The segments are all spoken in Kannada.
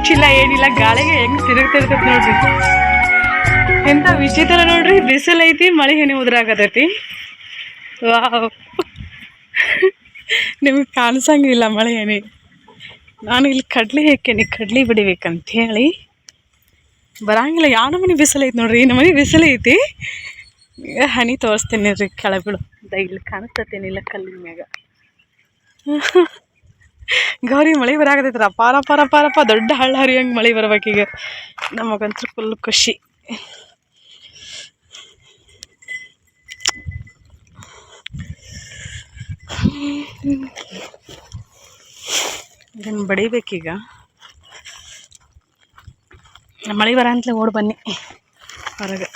ಮಿಂಚಿಲ್ಲ ಏನಿಲ್ಲ, ಗಾಳಿಗೆ ಹೆಂಗ್ ತಿರುಗ್ತಿರ್ತೈತಿ ನೋಡ್ರಿ. ಎಂತ ವಿಚಿತ್ರ ನೋಡ್ರಿ, ಬಿಸಿಲು ಐತಿ, ಮಳೆ ಹೆಣಿ ಉದ್ರಾಗತೈತಿ. ವಾವ್. ನಿಮಗೆ ಕಾಣಿಸಂಗಿಲ್ಲ ಮಳೆ ಹೆಣಿ. ನಾನು ಇಲ್ಲಿ ಕಡ್ಲಿ ಹಾಕೇನಿ ಕಡ್ಲಿ ಬಿಡಿಬೇಕಂತ ಹೇಳಿ ಬರಂಗಿಲ್ಲ ಯಾವ ನಮನಿ ಬಿಸಿಲು ಐತಿ ನೋಡ್ರಿ, ಈ ನಮೂನಿ ಬಿಸಿಲು ಐತಿ. ಹನಿ ತೋರಿಸ್ತೇನೆ ರೀ ಕೆಳಗಳು ಇಲ್ಲಿ ಕಾಣಿಸ್ತೇನಿಲ್ಲ ಕಲ್ಲಿನ ಮ್ಯಾಗ. ಗೌರಿ ಮಳೆ ಬರಾಕತ್ತೈತ್ರ ಪಾರ ಪಾರ ಪಾರಪ್ಪ ದೊಡ್ಡ ಹಳ್ಳ ಹರಿಯಂಗೆ ಮಳೆ ಬರ್ಬೇಕೀಗ ನಮಗಂತೂ ಫುಲ್ ಖುಷಿ. ಇದನ್ನು ಬಡಿಬೇಕೀಗ. ಮಳೆ ಬರ ಅಂತಲೇ ಓಡ್ ಬನ್ನಿ ಹೊರಗೆ.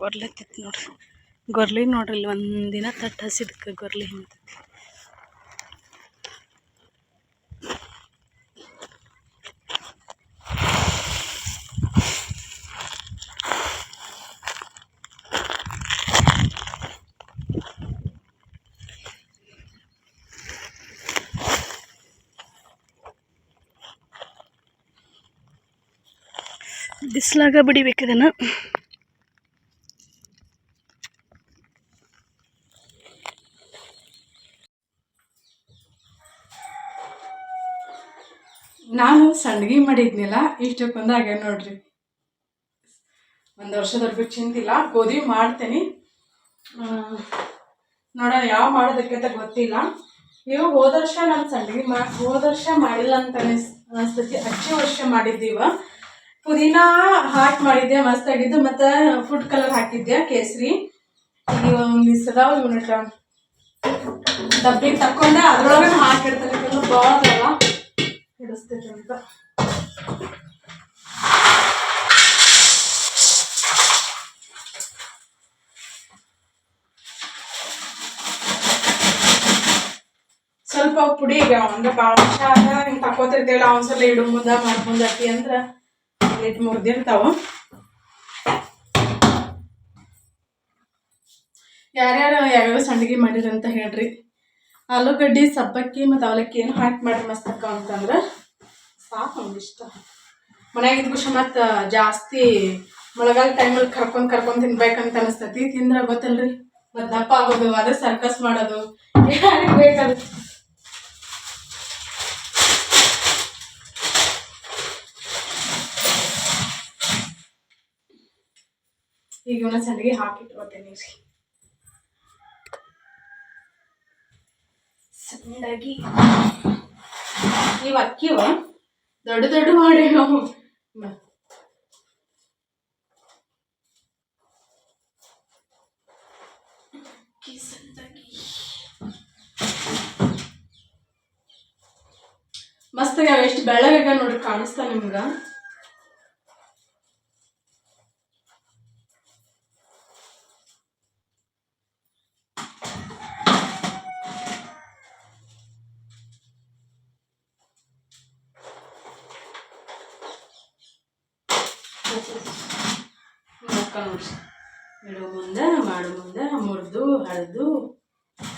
ಗೊರ್ಲತ್ತಿತ್ತು ನೋಡ್ರಿ. ಗೊರ್ಲಿ ನೋಡ್ರಿ ಇಲ್ಲಿ ಒಂದಿನ ತಟ್ಟ ಹಸಿದಕ್ಕೆ ಗೊರ್ಲಿ ಹಿಂತೈತಿ ಬಿಸಿಲಾಗ ಬಿಡಿಬೇಕು ಇದನ್ನು ನಾನು ಸಂಡ್ಗಿ ಮಾಡಿದ್ನಿಲ್ಲ ಇಷ್ಟು ಆಗ್ಯಾವ ನೋಡ್ರಿ? ಒಂದು ವರ್ಷದವರೆಗೂ ಚಿಂತಿಲ್ಲ, ಗೋಧಿ ಮಾಡ್ತೀನಿ. ನೋಡೋಣ ಯಾವ ಮಾಡೋದಕ್ಕೆ ಅಂತ ಗೊತ್ತಿಲ್ಲ. ನೀವು ಹೋದ ವರ್ಷ ನಾನು ಸಂಡ್ಗಿ ಮಾ, ಹೋದ ವರ್ಷ ಮಾಡಿಲ್ಲ ಅಂತ ಅನಿಸ್, ಅನಿಸ್ತೈತಿ. ಅಚ್ಚಿ ವರ್ಷ ಮಾಡಿದ್ದೀವ ಪುದೀನ ಹಾಕಿ ಮಾಡಿದ್ದೆ, ಮಸ್ತ್ ಆಗಿದ್ದು, ಮತ್ತು ಫುಡ್ ಕಲರ್ ಹಾಕಿದ್ದೆ, ಕೇಸರಿ. ಈಗ ಮಿಸ್ ಇವನ ಡಬ್ಬಿಗೆ ತಕ್ಕೊಂಡೆ ಅದ್ರೊಳಗೆ ಹಾಕಿಡ್ತಾನೆ ಯಾಕಂದ್ರೆ ಭಾಳ ಹಿಡಿಸ್ತೈತೆ ಅಂತ ಸ್ವಲ್ಪ ಪುಡಿ ಈಗ ಒಂದು ಭಾಳ ವರ್ಷ ಆದ, ಹಿಂಗೆ ತಕೋತಿರ್ತೇವಲ್ಲ ಒಂದ್ಸಲ ಇಡು ಮುಂದ ಮಾಡಿ ಅಂದ್ರ ಇಟ್ಟು ಮುರಿದಿರ್ತಾವ. ಯಾರ್ಯಾರು ಯಾವ್ಯಾವ ಸಂಡಿಗೆ ಮಾಡಿರಂತ ಹೇಳ್ರಿ. ಆಲೂಗಡ್ಡೆ, ಸಬ್ಬಕ್ಕಿ ಮತ್ತು ಅವಲಕ್ಕಿ ಏನು ಹಾಕಿ ಮಾಡಿ ಮಸ್ತಕ್ಕ ಅಂತಂದ್ರೆ ಸಾಕು ಇಷ್ಟ. ಮನ್ಯಾಗ ಖುಷಿ ಮತ್ತು ಜಾಸ್ತಿ ಮಳೆಗಾಲ ಟೈಮಲ್ಲಿ ಕರ್ಕೊಂಡು ಕರ್ಕೊಂಡು ತಿನ್ಬೇಕಂತ ಅನಿಸ್ತತಿ. ತಿಂದ್ರೆ ಗೊತ್ತಲ್ರಿ? ಮತ್ತು ದಪ್ಪ ಆಗೋದು, ಅದೇ ಸರ್ಕಸ್ ಮಾಡೋದು. ಯಾರಿಗೆ ಬೇಕದು? ಈಗ ಒಂದು ಸಂಡಿಗೆ ಹಾಕಿಟ್ಕೋತೇನೆ ರೀ ಸಣ್ಣದಾಗಿ ಇವು ಅಕ್ಕಿವ ದೊಡ್ಡ ದೊಡ್ಡ ಮಾಡಿ ನಾವು ಮಸ್ತಾಗಿ ಎಷ್ಟು ಬೆಳ್ಳಗ ನೋಡ್ರಿ ಕಾಣಿಸ್ತಾ ನಿಮ್ಗ. ನೋಡ್ರಿ ಇಡೋ ಮುಂದೆ, ಮಾಡೋ ಮುಂದೆ, ಮುರಿದು ಹಳದು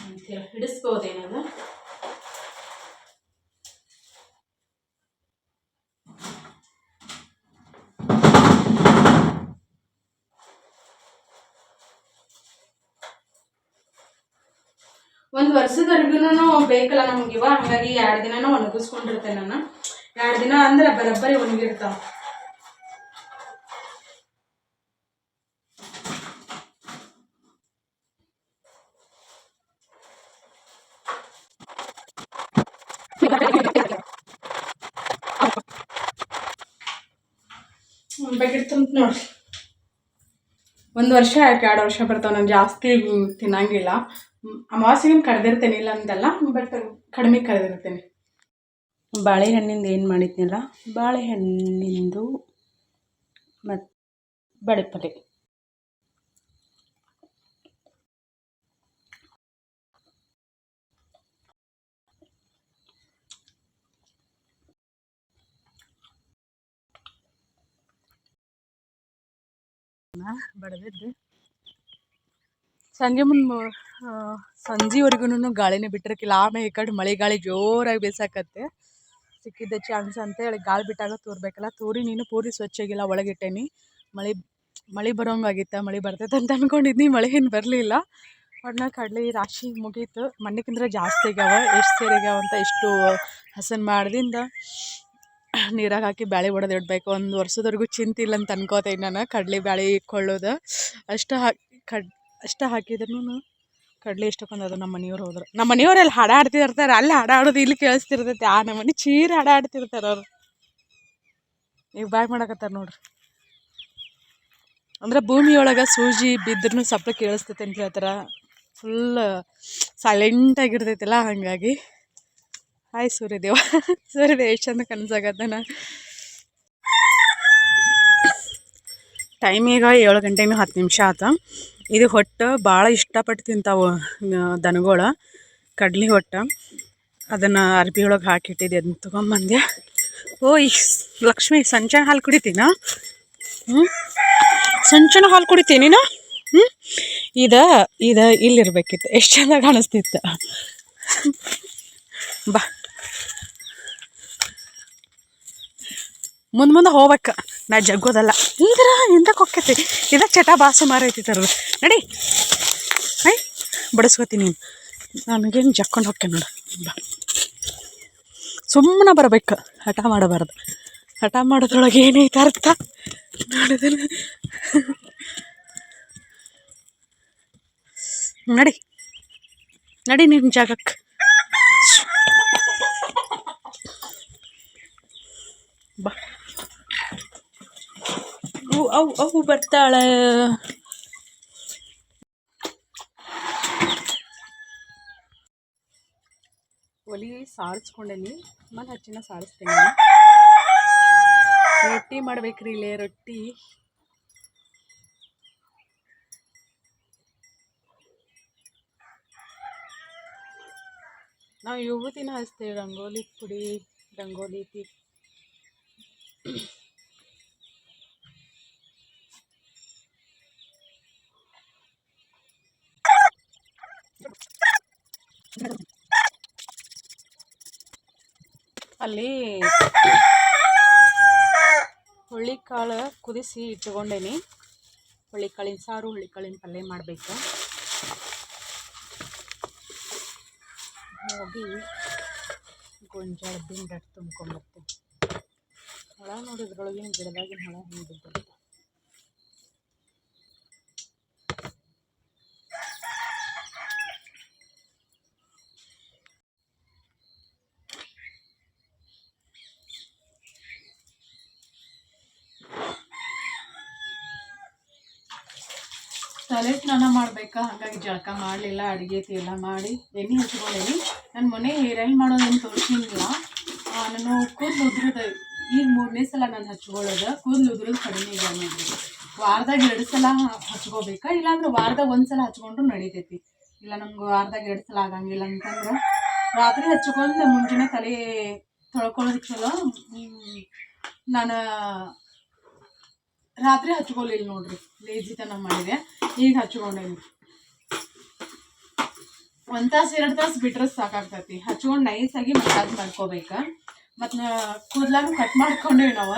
ಅಂತೇಳಿ ಹಿಡಿಸ್ಬೋದೇನದ? ಒಂದು ವರ್ಷದವರೆಗೂ ಬೇಕಲ್ಲ ನಮ್ಗೆ ಇವ. ಹಂಗಾಗಿ ಎರಡು ದಿನನೂ ಒಣಗಿಸ್ಕೊಂಡಿರ್ತೇನೆ ನಾನು. ಎರಡು ದಿನ ಅಂದ್ರೆ ಬರೋಬ್ಬರಿ ಒಣಗಿರ್ತಾವ ಬಕೆಟ್ ತುಂಬ ನೋಡ್ರಿ ಒಂದು ವರ್ಷ ಯಾಕೆ ಎರಡು ವರ್ಷ ಬರ್ತಾವೆ? ನಾನು ಜಾಸ್ತಿ ತಿನ್ನಂಗಿಲ್ಲ. ಅಮಾವಾಸ್ಯೆಗೆ ಕರೆದಿರ್ತೇನೆ, ಇಲ್ಲ ಅಂತಲ್ಲ ಬಟ್ ಕಡಿಮೆ ಕರೆದಿರ್ತೇನೆ. ಬಾಳೆಹಣ್ಣಿಂದ ಏನು ಮಾಡಿದ್ನಲ್ಲ? ಬಾಳೆಹಣ್ಣಿಂದು ಮತ್ತು ಬಳೆಪಲ್ಲೆ ಬಡದಿದ್ದು. ಸಂಜೆ ಮುಂದೆ ಸಂಜೆವರೆಗೂ ಗಾಳಿನೇ ಬಿಟ್ಟಿರಕ್ಕಿಲ್ಲ ಆಮೇಲೆ ಈ ಕಡೆ ಮಳೆ ಗಾಳಿ ಜೋರಾಗಿ ಬೀಸಾಕತ್ತೆ ಸಿಕ್ಕಿದ್ದ ಚಾನ್ಸ್ ಅಂತ ಹೇಳಿ ಗಾಳಿ ಬಿಟ್ಟಾಗ ತೋರ್ಬೇಕಲ್ಲ. ತೂರಿ ನೀನು ಪೂರಿ ಸ್ವಚ್ಛಾಗಿಲ್ಲ, ಒಳಗಿಟ್ಟೇನಿ. ಮಳೆ ಮಳೆ ಬರೋಂಗಾಗಿತ್ತ, ಮಳೆ ಬರ್ತೈತೆ ಅಂತ ಅಂದ್ಕೊಂಡಿದ್ನಿ ಮಳೆ ಏನು ಬರಲಿಲ್ಲ. ಒಟ್ನ ಕಡಲೆ ರಾಶಿ ಮುಗೀತು. ಮಣ್ಣಕ್ಕಿಂತ ಜಾಸ್ತಿ ಆಗ್ಯಾವ, ಎಷ್ಟು ಸೇರಿಗ್ಯಾವ ಅಂತ ಎಷ್ಟು ಹಸನ್ ಮಾಡ್ದಿಂದ ನೀರಾಗ ಹಾಕಿ ಬ್ಯಾಳೆ ಒಡೆದು ಇಡಬೇಕು. ಒಂದು ವರ್ಷದವರೆಗೂ ಚಿಂತೆ ಇಲ್ಲ ಅಂತ ಅನ್ಕೋತೇನೆ ನಾನು. ಕಡಲೆ ಬ್ಯಾಳೆ ಇಕ್ಕೊಳ್ಳೋದು ಅಷ್ಟು ಹಾಕಿ ಕಡ್, ಅಷ್ಟು ಹಾಕಿದ್ರು ಕಡಲೆ ಇಷ್ಟಕ್ಕೊಂದು ಅದು ನಮ್ಮ ಮನೆಯವ್ರು ಹೋದ್ರು. ನಮ್ಮ ಮನೆಯವ್ರಲ್ಲಿ ಹಾಡ ಆಡ್ತಿರ್ತಾರೆ ಅಲ್ಲಿ ಹಾಡ ಆಡೋದು ಇಲ್ಲಿ ಕೇಳಿಸ್ತಿರ್ತೈತೆ. ಆ, ನಮ್ಮ ಮನೆ ಚೀರ ಹಾಡ ಆಡ್ತಿರ್ತಾರೆ ಅವ್ರು. ಈಗ ಬಾಯ್ ಮಾಡಕತ್ತಾರೆ ನೋಡ್ರಿ. ಅಂದ್ರೆ ಭೂಮಿಯೊಳಗೆ ಸೂಜಿ ಬಿದ್ರೂ ಸಪ್ಪಳ ಕೇಳಿಸ್ತೈತೆ ಅಂತ ಹೇಳ್ತಾರೆ. ಫುಲ್ ಸೈಲೆಂಟಾಗಿರ್ತೈತಿಲ್ಲ ಹಾಗಾಗಿ. ಹಾಯ್ ಸೂರ್ಯದೇವ ಸೂರ್ಯದೇವ ಎಷ್ಟು ಚಂದ ಕನಸಾಗತ್ತಾನ ಟೈಮ್ ಈಗ ಏಳು ಗಂಟೆನೂ ಹತ್ತು ನಿಮಿಷ ಆತ. ಇದು ಹೊಟ್ಟು ಭಾಳ ಇಷ್ಟಪಟ್ಟು ತಿಂತಾವು ದನಗಳು, ಕಡ್ಲಿ ಹೊಟ್ಟು. ಅದನ್ನು ಅರ್ಬಿ ಒಳಗೆ ಹಾಕಿಟ್ಟಿದ್ದೆ, ಅದನ್ನ ತೊಗೊಂಬಂದೆ. ಓಯ್ ಲಕ್ಷ್ಮಿ, ಸಂಚನ ಹಾಲು ಕುಡಿತೀನಾ? ಹ್ಞೂ ಸಂಚನ ಹಾಲು ಕುಡಿತೀನಿ ಹ್ಞೂ ಇದು ಇದು ಇಲ್ಲಿರ್ಬೇಕಿತ್ತು. ಎಷ್ಟು ಚಂದ ಕಾಣಿಸ್ತಿತ್ತು. ಬಾ. ಮುಂದೆ ಮುಂದೆ ಹೋಗ್ಬೇಕು. ನಾ ಜಗ್ಗೋದಲ್ಲ. ಇದ್ರ ಹಿಂದಕ್ಕೆ ಹೊಕ್ಕೈತಿ ಇದ ಚಟ ಬಾಸು ಮಾರೈತಿ ತರೋದು ನಡಿ. ಐ ಬಡಿಸ್ಕೋತೀನಿ ನೀನು. ನನಗೇನು ಜಕ್ಕೊಂಡು ಹೊಕ್ಕೆ ನೋಡು. ಬಾ. ಸುಮ್ಮನೆ ಬರಬೇಕು. ಹಠ ಮಾಡಬಾರ್ದು. ಹಠ ಮಾಡೋದ್ರೊಳಗೆ ಏನೈತೆ ಅರ್ಥ? ನೋಡಿದ್ರೆ ನಡಿ. ನಡಿ ನಿನ್ನ ಜಾಗಕ್ಕೆ ಬಾ. ಅವು ಅವು ಅವು ಬರ್ತಾಳೆ. ಒಲಿ ಸಾರಿಸ್ಕೊಂಡೇನಿ ಮತ್ತೆ ಹಚ್ಚಿನ ಸಾರಿಸ್ತೀನಿ ರೊಟ್ಟಿ ಮಾಡ್ಬೇಕ್ರಿ ಇಲ್ಲೇ, ರೊಟ್ಟಿ. ನಾವು ಯುವತಿನ ಹಚ್ತೇವೆ, ರಂಗೋಲಿ ಪುಡಿ, ರಂಗೋಲಿ ತಿ ಅಲ್ಲಿ ಹುಳ್ಳಿಕಾಳು ಕುದಿಸಿ ಇಟ್ಕೊಂಡೇನಿ. ಹುಳಿಕಾಳಿನ ಸಾರು ಹುಳಿಕಾಳಿನ ಪಲ್ಯ ಮಾಡಬೇಕು. ಹೋಗಿ ಗೊಂಜಾಳ ದಿಂಡ ತುಂಬ್ಕೊಂಬರ್ತೀನಿ ಹೊಳ ನೋಡಿದ್ರೊಳಗಿನ ಗಿಡದಾಗಿನ ಹೊಳ ಹಿಂಗೆ ತಲೆ ಸ್ನಾನ ಮಾಡ್ಬೇಕಾ? ಹಾಗಾಗಿ ಜಳಕ ಮಾಡಲಿಲ್ಲ, ಅಡುಗೆ ಎಲ್ಲ ಮಾಡಿ ಎಣ್ಣೆ ಹಚ್ಕೊಳ್ಳಿ ನನ್ನ ಮನೆ ಹೇರ್ ಆಯಿಲ್ ಮಾಡೋದೇನು ತೋರಿಸಿಲ್ಲ ನಾನು ಕೂದಲು ಉದ್ರದ. ಈಗ ಮೂರನೇ ಸಲ ನಾನು ಹಚ್ಕೊಳ್ಳೋದು. ಕೂದಲು ಉದ್ರದ್ದು ಕಡಿಮೆ ಇದೆ ಅನ್ನೋದು. ವಾರದಾಗ ಎರಡು ಸಲ ಹಚ್ಕೋಬೇಕಾ? ಇಲ್ಲಾಂದ್ರೆ ವಾರದಾಗ ಒಂದು ಸಲ ಹಚ್ಕೊಂಡ್ರು ನಡೀತೈತಿ. ಇಲ್ಲ, ನಮ್ಗೆ ವಾರದಾಗ ಎರಡು ಸಲ ಆಗಂಗಿಲ್ಲ ಅಂತಂದ್ರೆ ರಾತ್ರಿ ಹಚ್ಕೊಂಡು ಮುಂಜಾನೆ ತಲೆ ತೊಳ್ಕೊಳ್ಳೋದು ಚಲೋ ನಾನು ರಾತ್ರಿ ಹಚ್ಕೊಳ್ಳಿಲ್ಲ ನೋಡ್ರಿ. ಲೇಜಿತನ ಮಾಡಿದೆ. ಈಗ ಹಚ್ಕೊಂಡೇನಿ ಒಂದು ತಾಸು, ಎರಡು ತಾಸು ಬಿಟ್ರೆ ಸಾಕಾಗ್ತೈತಿ. ಹಚ್ಕೊಂಡು ನೈಸಾಗಿ ಮಸಾಜ್ ಮಾಡ್ಕೋಬೇಕ. ಮತ್ತು ಕೂದ್ಲಾನು ಕಟ್ ಮಾಡ್ಕೊಂಡೇವಿ ನಾವು.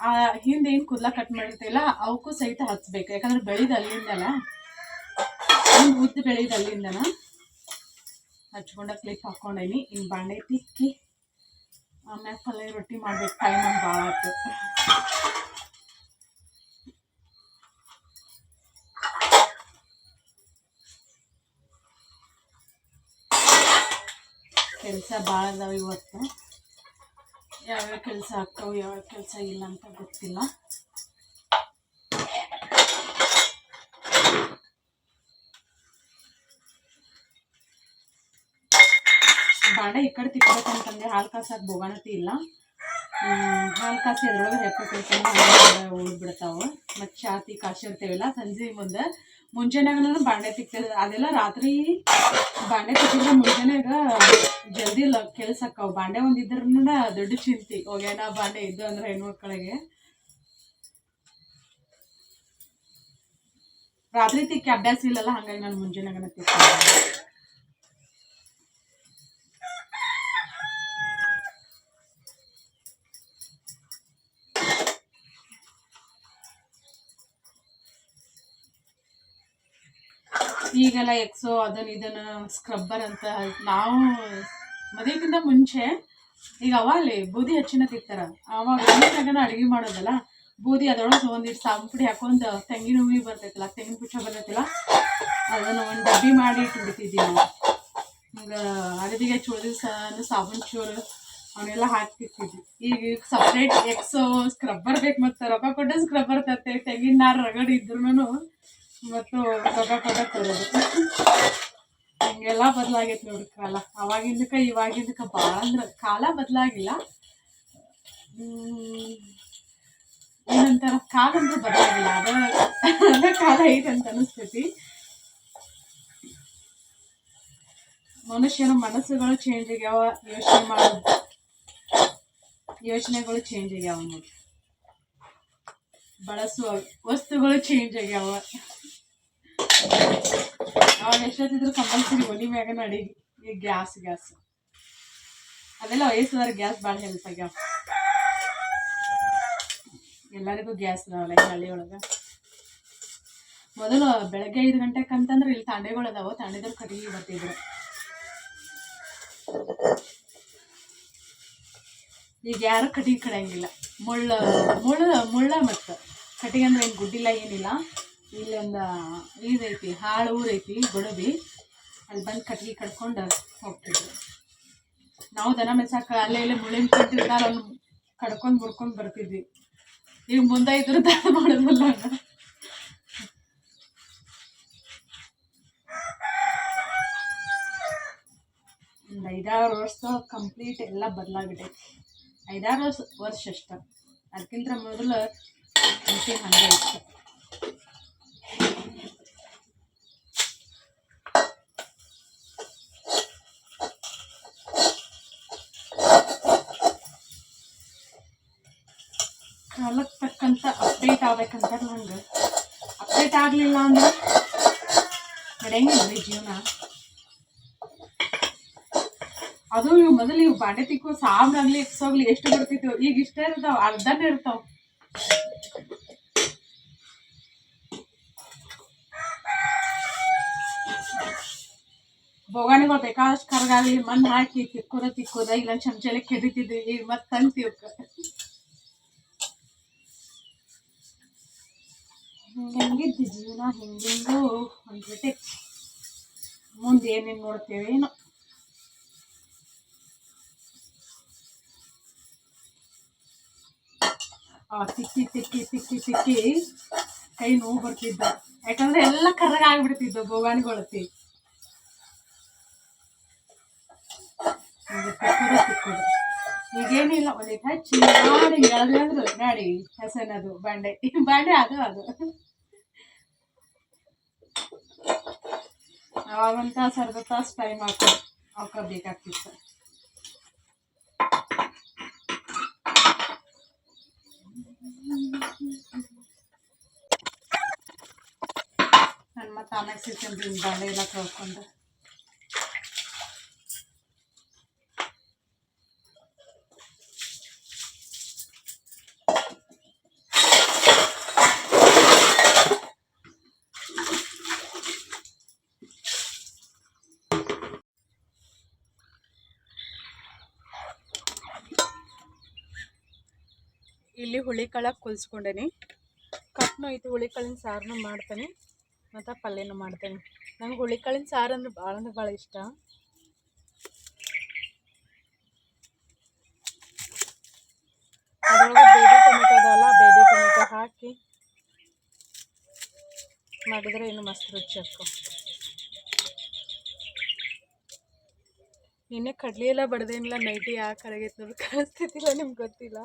ಆ, ಹಿಂದೆ ಏನು ಕೂದಲ ಕಟ್ ಮಾಡಿರ್ತಿಲ್ಲ ಅವಕ್ಕೂ ಸಹಿತ ಹಚ್ಬೇಕು. ಯಾಕಂದ್ರೆ ಬೆಳಿದ ಅಲ್ಲಿಂದಲ್ಲ ಹಿಂಗೆ ಉದ್ದ ಬೆಳಿದ ಅಲ್ಲಿಂದನ ಹಚ್ಕೊಂಡ ಕ್ಲಿಪ್ ಹಾಕ್ಕೊಂಡೇನಿ ಇನ್ನು ಬಾಂಡೆ ತಿಕ್ಕಿ ಆಮೇಲೆ ಪಲ್ಯ ರೊಟ್ಟಿ ಮಾಡ್ಬೇಕು. ಟೈಮ್ ಭಾಳ ಆಯ್ತು ಕೆಲಸ ಭಾಳ ಅದಾವ ಇವತ್ತು ಯಾವ್ಯಾವ ಕೆಲಸ ಆಗ್ತಾವೆ ಯಾವ್ಯಾವ ಕೆಲಸ ಇಲ್ಲ ಅಂತ ಗೊತ್ತಿಲ್ಲ ಬಾಂಡೆ ಈ ಕಡೆ ತಿಕ್ಬೇಕಂತಂದೆ ಹಾಲು ಕಾಸಕ್ಕೆ ಬೋಗಾಣತಿ ಇಲ್ಲ ಹಾಲು ಕಾಸಿ ಅದ್ರೊಳಗೆ ಹೆಪ್ಪ ತಿಳ್ಕೊಂಡು ಉಳಿದ್ಬಿಡ್ತಾವೆ ಮತ್ತು ಚಾತಿ ಕಾಸಿರ್ತೇವಲ್ಲ ಸಂಜೆ ಮುಂದೆ ಮುಂಜಾನೆಗೂ ಬಾಂಡೆ ತಿಕ್ತಿದ್ರು ಅದೆಲ್ಲ ರಾತ್ರಿ ಬಾಂಡೆ ತಿಕ್ಕಿದ್ರೆ ಮುಂಜಾನೆಗ ಜಲ್ದಿ ಲ ಕೆಲಸ ಬಾಂಡೆ ಒಂದಿದ್ರೂ ದೊಡ್ಡ ಚಿಂತೆ. ಹೋಗ್ಯಾನ ಬಾಂಡೆ ಇದ್ದು ಅಂದ್ರೆ ಹೆಣ್ಮಕ್ಳಿಗೆ. ರಾತ್ರಿ ತಿಕ್ಕಿ ಅಭ್ಯಾಸ ಇಲ್ಲಲ್ಲ, ಹಂಗಾಗಿ ನಾನು ಮುಂಜಾನೆ ತಿಕ್ತೀನಿ ಈಗೆಲ್ಲ ಎಕ್ಸೋ ಅದನ್ನ ಇದನ್ನ ಸ್ಕ್ರಬ್ಬರ್ ಅಂತ ನಾವು ಮದುವೆಗಿಂತ ಮುಂಚೆ ಈಗ ಅವಲ್ಲಿ ಬೂದಿ ಹಚ್ಚಿನ ತಿಕ್ತಾರ. ಅವಾಗ ಮನೆಯಾಗನ ಅಡುಗೆ ಮಾಡೋದಲ್ಲ, ಬೂದಿ ಅದರೊಳಗೆ ಒಂದಿಟ್ಟು ಸಾಂಪುಡಿ ಪುಡಿ ಹಾಕೊಂಡು ತೆಂಗಿನ ಹೂವಿ ಬರ್ತೈತಲ್ಲ, ತೆಂಗಿನ ಪುಚ್ಚ ಬರ್ತೈತಲ್ಲ, ಅದನ್ನು ಒಂದು ಡಬ್ಬಿ ಮಾಡಿ ಇಟ್ಬಿಡ್ತಿದ್ವಿ ನಾವು. ಹಿಂಗೆ ಅಡವಿಗೆ ಚುಳಿದ ಸಾಬೂನ್ ಚೂರು ಅವನ್ನೆಲ್ಲ ಹಾಕ್ತಿರ್ತಿದ್ವಿ. ಈಗ ಸಪ್ರೇಟ್ ಎಕ್ಸೋ ಸ್ಕ್ರಬ್ಬರ್ ಬೇಕು ಮತ್ತು ರೊಕ್ಕ ಕೊಟ್ಟು ಸ್ಕ್ರಬ್ಬರ್ ತರ್ತೇವೆ, ತೆಂಗಿನ ನಾರು ರಗಡ್ ಇದ್ರೂ ಮತ್ತು ರೊಕ್ಕ ಕೊಟ್ಟ ತರೋದು. ಹಂಗೆಲ್ಲ ಬದಲಾಗೈತೆ ನೋಡಿ ಕಾಲ. ಅವಾಗಿಂದಕ್ಕೆ ಇವಾಗಿಂದಕ್ಕೆ ಭಾಳ ಅಂದ್ರೆ ಕಾಲ ಬದಲಾಗಿಲ್ಲ. ಏನಂತಾರ? ಕಾಲ ಅಂದ್ರೆ ಬದಲಾಗಿಲ್ಲ. ಅದ ಅದ ಕಾಲ ಐತೆ ಅಂತ ಅನಿಸ್ತೈತಿ. ಮನುಷ್ಯನ ಮನಸ್ಸುಗಳು ಚೇಂಜ್ ಆಗ್ಯಾವ, ಯೋಚನೆ ಮಾಡೋದು. ಯೋಚನೆಗಳು ಚೇಂಜ್ ಆಗ್ಯಾವ ನೋಡಿ. ಬಳಸುವ ವಸ್ತುಗಳು ಚೇಂಜ್ ಆಗ್ಯಾವ. ಅವಾಗ ಎಷ್ಟೊತ್ತಿದ್ರು ಕಂಪಲ್ಸರಿ ಒಲಿ ಮ್ಯಾಗನ ಅಡಿಗೆ ಈಗ ಗ್ಯಾಸ್ ಗ್ಯಾಸ್. ಅದೆಲ್ಲ ವಯಸ್ಸದಾರ ಗ್ಯಾಸ್ ಭಾಳ ಹೆಲ್ಪ್ ಆಗ್ಯಾವ. ಎಲ್ಲರಿಗೂ ಗ್ಯಾಸ್ ಅದಾವಲ್ಲ ಈ ಹಳ್ಳಿ ಒಳಗೆ. ಮೊದಲು ಬೆಳಗ್ಗೆ ಐದು ಗಂಟೆಗೆ ಅಂತಂದ್ರೆ ಇಲ್ಲಿ ತಾಂಡೆಗಳದಾವ ಅದಾವ, ತಾಂಡೆದವ್ರು ಕಟ್ಟಿಗೆ ಬರ್ತಿದ್ರು. ಈಗ ಯಾರು ಕಟ್ಟಿಗೆ ಕಡಿಯಂಗಿಲ್ಲ. ಮುಳ್ಳ ಮುಳ್ಳ ಮುಳ್ಳ ಮತ್ತು. ಕಟ್ಟಿಗೆ ಅಂದ್ರೆ ಏನು ಗುಡ್ಡಿಲ್ಲ ಏನಿಲ್ಲ. ಇಲ್ಲಿ ಒಂದು ಇದೈತಿ ಹಾಳು ಊರೈತಿ ಬಡಬಿ ಅಲ್ಲಿ ಬಂದು ಕಟ್ಗೆ ಕಟ್ಕೊಂಡು ಹೋಗ್ತಿದ್ರು. ನಾವು ದನ ಮೆಸಾಕ ಅಲ್ಲೇ ಇಲ್ಲೇ ಮುಳ್ಳಿನ ಕಟ್ಟಿರ್ತಾರೆ ಅವ್ನು ಕಡ್ಕೊಂಡು ಮುಡ್ಕೊಂಡು ಬರ್ತಿದ್ವಿ. ಈಗ ಮುಂದೆ ಇದ್ರು ದನ ಮಾಡಿದ್ರಲ್ಲ ಒಂದು ಐದಾರು ವರ್ಷ ಕಂಪ್ಲೀಟ್ ಎಲ್ಲ ಬದಲಾಗ್ಬಿಟ್ಟೈತಿ ಐದಾರು ವರ್ಷ ವರ್ಷ ಅಷ್ಟ. ಅದಕ್ಕಿಂತ ಮೊದಲು ಹಂಗೆ ಇತ್ತು. ಅಪ್ಡೇಟ್ ಆಗ್ಬೇಕಂತ ನಂಗೆ ಅಪ್ಡೇಟ್ ಆಗಲಿಲ್ಲ ಅಂದ್ರೆ ನಡೆಯಂಗಿಲ್ಲ ಜೀವನ? ಅದು ಇವು ಮೊದಲು ಇವು ಬಾಂಡೆ ತಿಕ್ಕೋ ಸಾಬ್ರಾಗ್ಲಿ ಎಕ್ಸೋಗ್ಲಿ ಎಷ್ಟು ಬರ್ತಿತ್ತು ಈಗ ಇಷ್ಟೇ ಇರ್ತಾವ, ಅರ್ಧನೇ ಇರ್ತಾವ. ಬೋಗಾಣಿಗಳು ಬೇಕಾದಷ್ಟು ಕರ್ಗಾಗ್ಲಿ ಮಣ್ಣು ಹಾಕಿ ತಿಕ್ಕೋದ ತಿಕ್ಕೋದ ಇಲ್ಲ ಚಮಚಲೆ ಕೆಡಿತಿದ್ವಿ, ಈಗ ಮತ್ತೆ ತಂದು ಹಿಂಗಿದ್ದು ಜೀವನ, ಹೆಂಗೆಂಗೋ ಒಂದು ಜೊತೆ ಮುಂದೆ ಏನೇನು ನೋಡ್ತೇವೆ ಏನೋ. ಆ ತಿಕ್ಕಿ ತಿಕ್ಕಿ ತಿಕ್ಕಿ ತಿಕ್ಕಿ ಕೈ ನೋವು ಬರ್ತಿದ್ದ. ಯಾಕಂದ್ರೆ ಎಲ್ಲ ಕರ್ರಗ ಆಗ್ಬಿಡ್ತಿದ್ದ ಬೋಗಾಣಿಗೊಳತಿ ಈಗೇನಿಲ್ಲ ಒಳ್ಳೆ ಹಚ್ಚಿ ಮಾಡಿ ಎಳ್ದು ಗಾಡಿ ಹಸನದು ಬಾಂಡೆ. ಬಾಂಡೆ ಅದು ಅದು. ಅವಾಗಂತ ಸರ್ದ ತಾಸು ಟೈಮ್ ಹಾಕೋ ಹಾಕೋಬೇಕಾಗ್ತಿತ್ತು ಬೇಕಾಗ್ತಿತ್ತು. ನಾನು ಮತ್ತೆ ಆಮೇಲೆ ಸಿಕ್ಕಿ ಬಾಂಡೆ ಎಲ್ಲ ತೊಳ್ಕೊಂಡು. ಇಲ್ಲಿ ಹುಳಿಕಾಳ ಕುಲ್ಸ್ಕೊಂಡೇನಿ. ಕಟ್ನು ಐತಿ ಹುಳಿಕಾಳಿನ ಸಾರನ್ನು ಮಾಡ್ತೇನೆ. ಮತ್ತು ಪಲ್ಯನೂ ಮಾಡ್ತೇನೆ. ನಂಗೆ ಹುಳಿಕಾಳಿನ ಸಾರು ಅಂದ್ರೆ ಭಾಳ ಅಂದ್ರೆ ಭಾಳ ಇಷ್ಟ. ಅದ್ರೊಳಗೆ ಬೇಬಿ ಟೊಮೆಟೊ ಅದಲ್ಲ, ಬೇಬಿ ಟೊಮೆಟೊ ಹಾಕಿ ಮಾಡಿದ್ರೆ ಇನ್ನು ಮಸ್ತ್ ರುಚಿ ಹಾಕು ನಿನ್ನೆ ಕಡ್ಲಿ ಎಲ್ಲ ಬಡ್ದೇನಿಲ್ಲ, ನೈಟಿ ಯಾಕೆ ಕರಗೈತೆ ನೋಡಿ ನಿಮ್ಗೆ ಗೊತ್ತಿಲ್ಲ.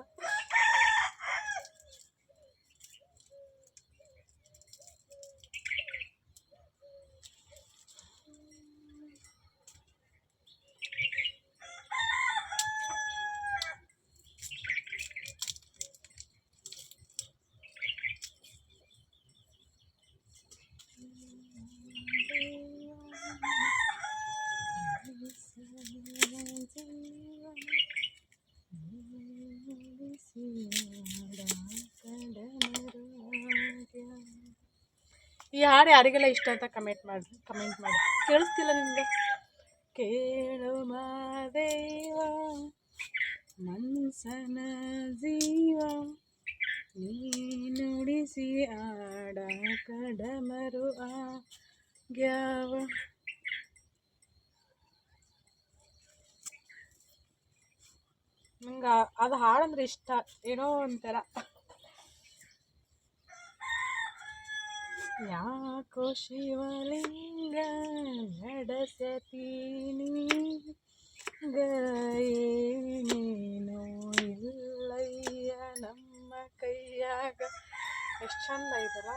ಈ ಹಾಡು ಯಾರಿಗೆಲ್ಲ ಇಷ್ಟ ಅಂತ ಕಮೆಂಟ್ ಮಾಡಿ ಕಮೆಂಟ್ ಮಾಡಿ. ಕೇಳಿಸ್ತಿಲ್ಲ ನಿಮಗೆ? ಕೇಳು ಮಾದೇವ ಮನ್ಸನ ಜೀವ ನೀ ನುಡಿಸಿ ಆಡ ಕಡಮರು ಆಗ್ಯಾವ. ನಂಗೆ ಅದು ಹಾಡಂದ್ರೆ ಇಷ್ಟ, ಏನೋ ಒಂಥರ. ಯಾಕೋ ಶಿವಲಿಂಗ ನಡೆಸತೀನಿ? ನೀನು ಇಲ್ಲಯ್ಯ ನಮ್ಮ ಕೈಯಾಗ. ಎಷ್ಟು ಚಂದ ಐತಲ್ಲ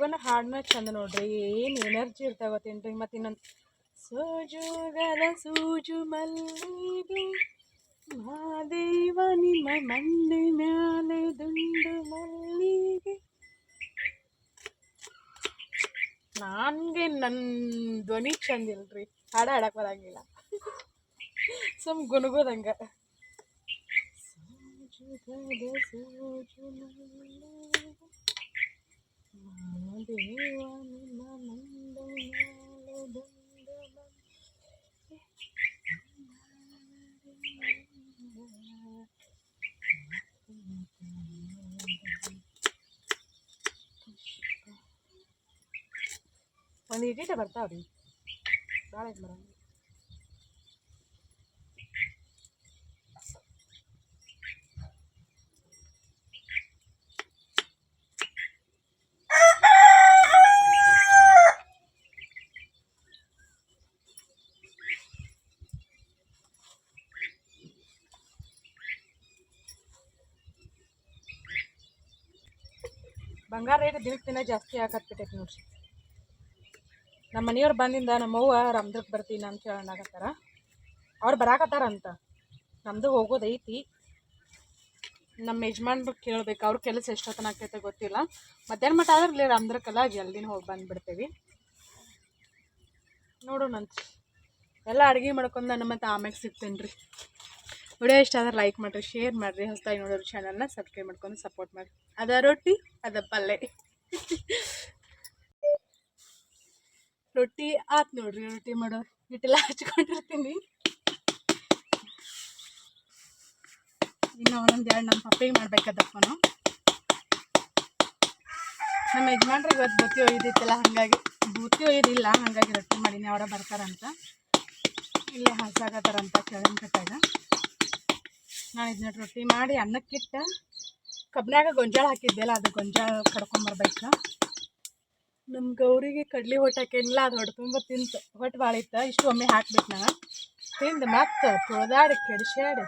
ಶಿವನ ಹಾಡನ್ನ ಚಂದ ನೋಡ್ರಿ, ಏನು ಎನರ್ಜಿ ಇರ್ತಾವ ಗೊತ್ತೇನ್ರಿ? ಮತ್ತು ಇನ್ನೊಂದು ಸೋಜುಗಲ ಸೂಜು ಮಲ್ಲಿಗೆ ಮಾದೇವ ನಿಮ್ಮ ಮಂದಿ ಮ್ಯಾಲೆ ದುಂಡು ಮಲ್ಲಿಗೆ. ನನಗೆ ನನ್ನ ಧ್ವನಿ ಚಂದ ಇಲ್ರಿ, ಹಾಡ ಹಾಡಕ್ಕೆ ಬರಂಗಿಲ್ಲ. ಸುಮ್ ಗುನುಗೋದಂಗ ಸೋಜುಗಲ ಸೂಜು ಮಲ್ಲಿಗೆ ದೇವ ನಿನ್ನ ಮಂದ ಮ್ಯಾಲೆ ದುಂಡು ಒಂದು ಇಡೀಟ ಬರ್ತಾವ್ರಿ ಭಾಳ ಇದು ಬರಂಗಿಲ್ಲ ಬಂಗಾರ ರೇಟ್ ದಿನಕ್ಕೆ ದಿನ ಜಾಸ್ತಿ ಆಗತ್ಬಿಟ್ಟೈತಿ ನೋಡ್ರಿ. ನಮ್ಮ ಮನೆಯವ್ರು ಬಂದಿಂದ ನಮ್ಮವ್ವ ರಮ್ದಕ್ಕೆ ಬರ್ತೀನಿ ಅಂತ ಹೇಳಾಕತ್ತಾರ ಅವ್ರು ಬರಾಕತ್ತಾರಂತ ನಮ್ಮದು ಹೋಗೋದೈತಿ ನಮ್ಮ ಯಜಮಾನ್ರು ಕೇಳ್ಬೇಕು, ಅವ್ರ ಕೆಲಸ ಎಷ್ಟೊತ್ತನ ಆಗ್ತೈತೆ ಗೊತ್ತಿಲ್ಲ. ಮಧ್ಯಾಹ್ನ ಮಟ್ಟ ಆದ್ರೆ ರಮ್ದ್ರಕ್ಕೆಲ್ಲ ಜಲ್ದಿನ ಹೋಗಿ ಬಂದ್ಬಿಡ್ತೇವೆ. ನೋಡೋಣಂತ ಎಲ್ಲ ಅಡುಗೆ ಮಾಡ್ಕೊಂಡು ನಾನು ಮತ್ತೆ ಆಮ್ಯಾಗ ಸಿಗ್ತೇನೆ ರೀ ವಿಡಿಯೋ ಇಷ್ಟ ಆದರೆ ಲೈಕ್ ಮಾಡಿರಿ ಶೇರ್ ಮಾಡಿರಿ, ಹೊಸದಾಗಿ ನೋಡೋರು ಚಾನಲ್ನ ಸಬ್ಸ್ಕ್ರೈಬ್ ಮಾಡ್ಕೊಂಡು ಸಪೋರ್ಟ್ ಮಾಡಿ ಅದ ರೊಟ್ಟಿ, ಅದ ಪಲ್ಯ ರೊಟ್ಟಿ ಆತ್ ನೋಡ್ರಿ, ರೊಟ್ಟಿ ಮಾಡೋ ಹಿಟ್ಟೆಲ್ಲ ಹಚ್ಕೊಂಡಿರ್ತೀನಿ. ಇನ್ನು ಒಂದೊಂದು ಎರಡು ನಮ್ಮ ಪಪ್ಪಿಗೆ ಮಾಡ್ಬೇಕದಪ್ಪನು. ನಮ್ಮ ಯಜಮಾನ್ರಿಗೆ ಇವತ್ತು ಬುತ್ತಿ ಒಯ್ದಿತ್ತಲ್ಲ, ಹಾಗಾಗಿ ಬುತ್ತಿ ಒಯ್ದಿಲ್ಲ, ಹಾಗಾಗಿ ರೊಟ್ಟಿ ಮಾಡೀನಿ, ಅವರ ಬರ್ತಾರಂತ. ಇಲ್ಲೇ ಹಸಾಗತ್ತಾರಂತ ಕೆಳಗಿನ ಕಟ್ಟಾಗ. ನಾನು ಇದನ್ನ ರೊಟ್ಟಿ ಮಾಡಿ ಅನ್ನಕ್ಕಿಟ್ಟು ಕಬ್ನ್ಯಾಗ ಗೊಂಜಾಳ ಹಾಕಿದ್ದೆಲ್ಲ, ಅದು ಗೊಂಜಾಳ ಕಡ್ಕೊಂಬರ್ಬೇಕು ನಮ್ಮ ಗೌರಿಗೆ ಕಡ್ಲಿ ಹೊಟ್ಟೆ ಹಾಕೇನಿಲ್ಲ ಅದು ಹೊಟ್ಟೆ ತುಂಬ ತಿಂತು. ಹೊಟ್ಟೆ ಭಾಳ ಇತ್ತು, ಇಷ್ಟು ಒಮ್ಮೆ ಹಾಕ್ಬೇಕು ನಾನು. ತಿಂದು ಮತ್ತೆ ತೊಳೆದಾಡಿ, ಕೆಡಿಸ್ಯಾಡಿ.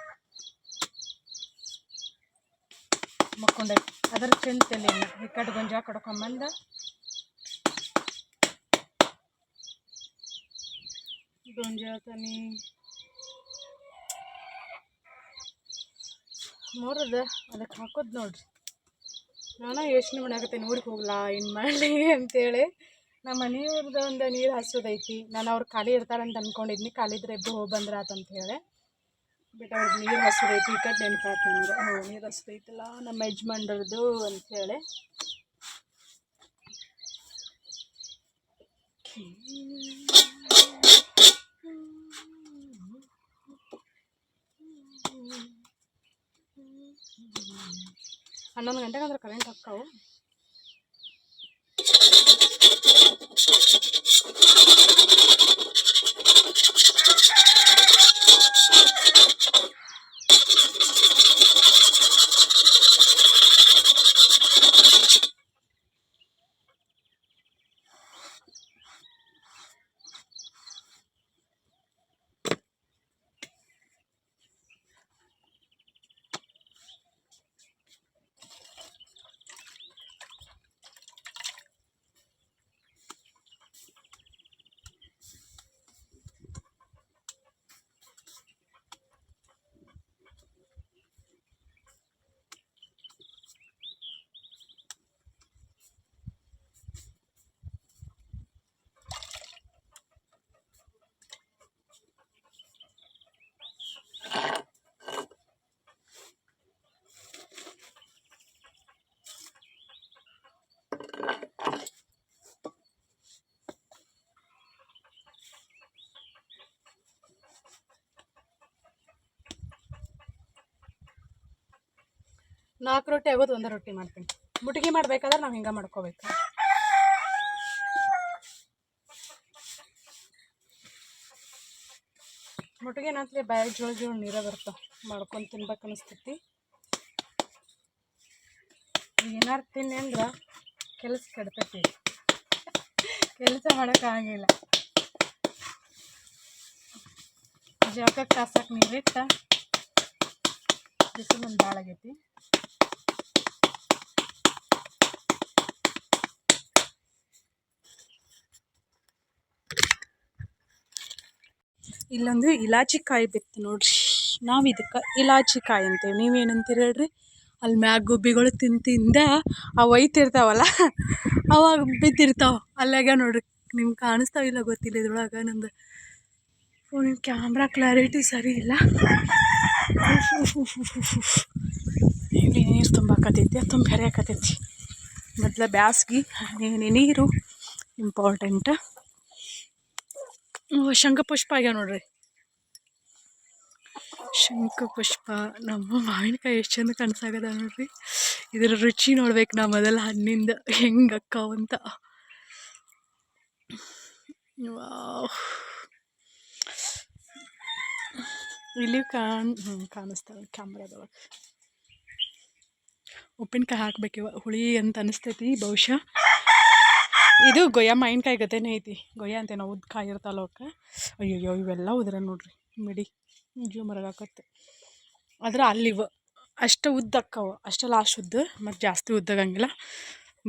ಮಕ್ಕೊಂಡೆ, ಅದರ ಚಿಂತೆಲಿ ಈ ಗೊಂಜಾಳ ಕಡ್ಕೊಂಬಂದು ಗೊಂಜಾಳ ತನಿ. ಮೂರದ ಅದಕ್ಕೆ ಹಾಕೋದು ನೋಡ್ರಿ. ನಾನು ಯೋಚನೆ ಮಾಡಾಕತ್ತೇನೆ ಊರಿಗೆ ಹೋಗ್ಲಾ ಏನು ಮಾಡಲಿ ಅಂತೇಳಿ. ನಮ್ಮ ಮನೆಯವ್ರದ್ದು ಒಂದು ನೀರು ಹಸೋದೈತಿ, ನಾನು ಅವ್ರು ಖಾಲಿ ಇರ್ತಾರಂತ ಅಂದ್ಕೊಂಡಿದ್ನಿ ಖಾಲಿ ಇದ್ರೆ ಎದ್ದು ಹೋಗಿ ಬಂದ್ರೆ ಆತಂತ ಹೇಳಿ ಬಟ್ ಅವ್ರದ್ದು ನೀರು ಹಸೋದೈತಿ, ಈ ಕಡೆ ನೆನಪಾತು ನನಗೆ ಹ್ಞೂ ನೀರು ಹಸೋದೈತಲ್ಲ ನಮ್ಮ ಯಜಮಾನ್ರದ್ದು ಅಂಥೇಳಿ ಹನ್ನೊಂದು ಗಂಟೆಗೆ ಅಂದ್ರೆ ಕರೆಂಟ್ ಹಾಕ್ತಾವು Thank you. ನಾಲ್ಕು ರೊಟ್ಟಿ ಆಗೋದು ಒಂದು ರೊಟ್ಟಿ ಮಾಡ್ತೀನಿ. ಮುಟ್ಗಿ ಮಾಡ್ಬೇಕಾದ್ರೆ ನಾವು ಹಿಂಗೆ ಮಾಡ್ಕೋಬೇಕು. ಮುಟ್ಗಿ ಬಾಯಿ ಜೋಳ ಜೋಳ ನೀರ ಬರ್ತವೆ. ಮಾಡ್ಕೊಂಡು ತಿನ್ಬೇಕು ಅನಿಸ್ತೈತಿ. ಏನಾರು ತಿನ್ನಿ ಅಂದ್ರೆ ಕೆಲಸ ಕೆಡ್ತೈತಿ. ಕೆಲಸ ಮಾಡೋಕ್ಕಾಗಿಲ್ಲ ಜಳಕಕ್ಕೆ ಕಾಸಕ್ಕೆ ನೀರಿಟ್ಟ ಬಿಸಿಲು ಭಾಳ ಆಗೈತಿ. ಇಲ್ಲೊಂದು ಇಲಾಚಿ ಕಾಯಿ ಬಿತ್ತು ನೋಡ್ರಿ. ನಾವು ಇದಕ್ಕೆ ಇಲಾಚಿ ಕಾಯಿ ಅಂತೇವೆ. ನೀವೇನಂತೀರಿ ಹೇಳ್ರಿ? ಅಲ್ಲಿ ಮ್ಯಾಗ ಗುಬ್ಬಿಗಳು ತಿಂದು ತಿಂದ ಅವು ಒಯ್ತಿರ್ತಾವಲ್ಲ, ಅವಾಗ ಬಿದ್ದಿರ್ತಾವೆ. ಅಲ್ಲಾಗ ನೋಡ್ರಿ, ನಿಮ್ಗೆ ಕಾಣಿಸ್ತಾವಿಲ್ಲ ಗೊತ್ತಿಲ್ಲ ಇದ್ರೊಳಗೆ ನಂದು. ಫೋನ್ ಕ್ಯಾಮ್ರಾ ಕ್ಲಾರಿಟಿ ಸರಿ ಇಲ್ಲ. ಇಲ್ಲಿ ನೀರು ಅದು ತುಂಬ ಹರಿಯಾಕತೈತಿ ಮೊದಲ ಬ್ಯಾಸ್ಗೆ ನೀರು? ಇಂಪಾರ್ಟೆಂಟ್ ಶಂಖಪುಷ್ಪ ಆಗ್ಯಾವ ನೋಡ್ರಿ. ಶಂಖಪುಷ್ಪ, ನಮ್ಮ ಮಾವಿನಕಾಯಿ ಎಷ್ಟು ಚಂದ ಕನಸಾಗದ ನೋಡ್ರಿ. ಇದರ ರುಚಿ ನೋಡ್ಬೇಕು ನಾ ಮೊದಲ ಹಣ್ಣಿಂದ. ಹೆಂಗೆ ಅಕ್ಕಾವಂತ ಇಲ್ಲಿ ಕಾಣ್ ಕಾಣಿಸ್ತಾವೆ ಕ್ಯಾಮ್ರಾದೊಳಗೆ. ಉಪ್ಪಿನಕಾಯಿ ಹಾಕ್ಬೇಕಿವ ಹುಳಿ ಅಂತ ಅನಿಸ್ತೈತಿ ಬಹುಶಃ. ಇದು ಗೊಯ್ಯ ಮಾವಿನಕಾಯಿ ಗತೆನೇ ಐತಿ. ಗೊಯ್ಯ ಅಂತ ನಾವು ಉದ್ದ ಕಾಯಿ ಇರ್ತಲ್ಲ ಅವಕ್ಕೆ. ಅಯ್ಯಯ್ಯೋ, ಇವೆಲ್ಲ ಉದ್ರ ನೋಡ್ರಿ. ಮಿಡಿ ಜೀವ ಮರಗಾಕತ್ತೆ ಆದ್ರೆ ಅಲ್ಲಿವ ಅಷ್ಟು ಉದ್ದ ಅಕ್ಕವ. ಅಷ್ಟು ಲಾಸ್ಟ್ ಉದ್ದ, ಮತ್ತು ಜಾಸ್ತಿ ಉದ್ದಾಗಂಗಿಲ್ಲ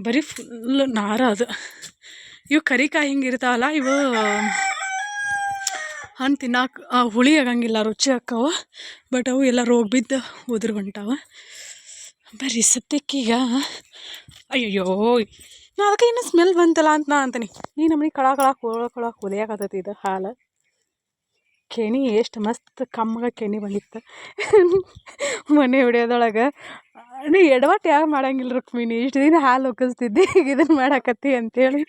ಬರೀ ಫುಲ್ ನಾರ ಅದು. ಇವು ಕರಿಕಾಯಿ ಹಿಂಗೆ ಇರ್ತಾವಲ್ಲ, ಇವು ಹಣ್ಣು ತಿನ್ನಾಕ ಹುಳಿ ಆಗಂಗಿಲ್ಲ, ರುಚಿ ಹಾಕವ ಬಟ್ ಅವು ಎಲ್ಲ ರೋಗ ಬಿದ್ದು ಉದ್ರ ಹೊಂಟಾವ ಬರೀ ಸದ್ಯಕ್ಕೀಗ ಅಯ್ಯಯ್ಯೋ ನಾ ಅದಕ್ಕೆ ಇನ್ನೂ ಸ್ಮೆಲ್ ಬಂತಲ್ಲ ಅಂತ ನಾ ಅಂತೀನಿ. ಈ ನಮ್ನಿ ಕಳ ಕಳ, ಕೊಳ ಕೊಳ ಕುದಿಯಾಕತ್ತೈತಿ ಇದು ಹಾಲು. ಕೆಣಿ ಎಷ್ಟು ಮಸ್ತ್ ಕಮ್ಮಗ ಕೆಣಿ ಬಂದಿತ್ತು. ಮನೆ ಹೊಡಿಯೋದೊಳಗೆ ನೀ ಎಡವಟ್ಟು ಯಾರು ಮಾಡಂಗಿಲ್ಲ ರುಕ್ಮಿಣಿ, ಇಷ್ಟು ದಿನ ಹಾಲು ಒಕ್ಕಿಸ್ತಿದ್ದೆ, ಈಗ ಇದನ್ನು ಮಾಡಾಕತ್ತಿ ಅಂತೇಳಿ.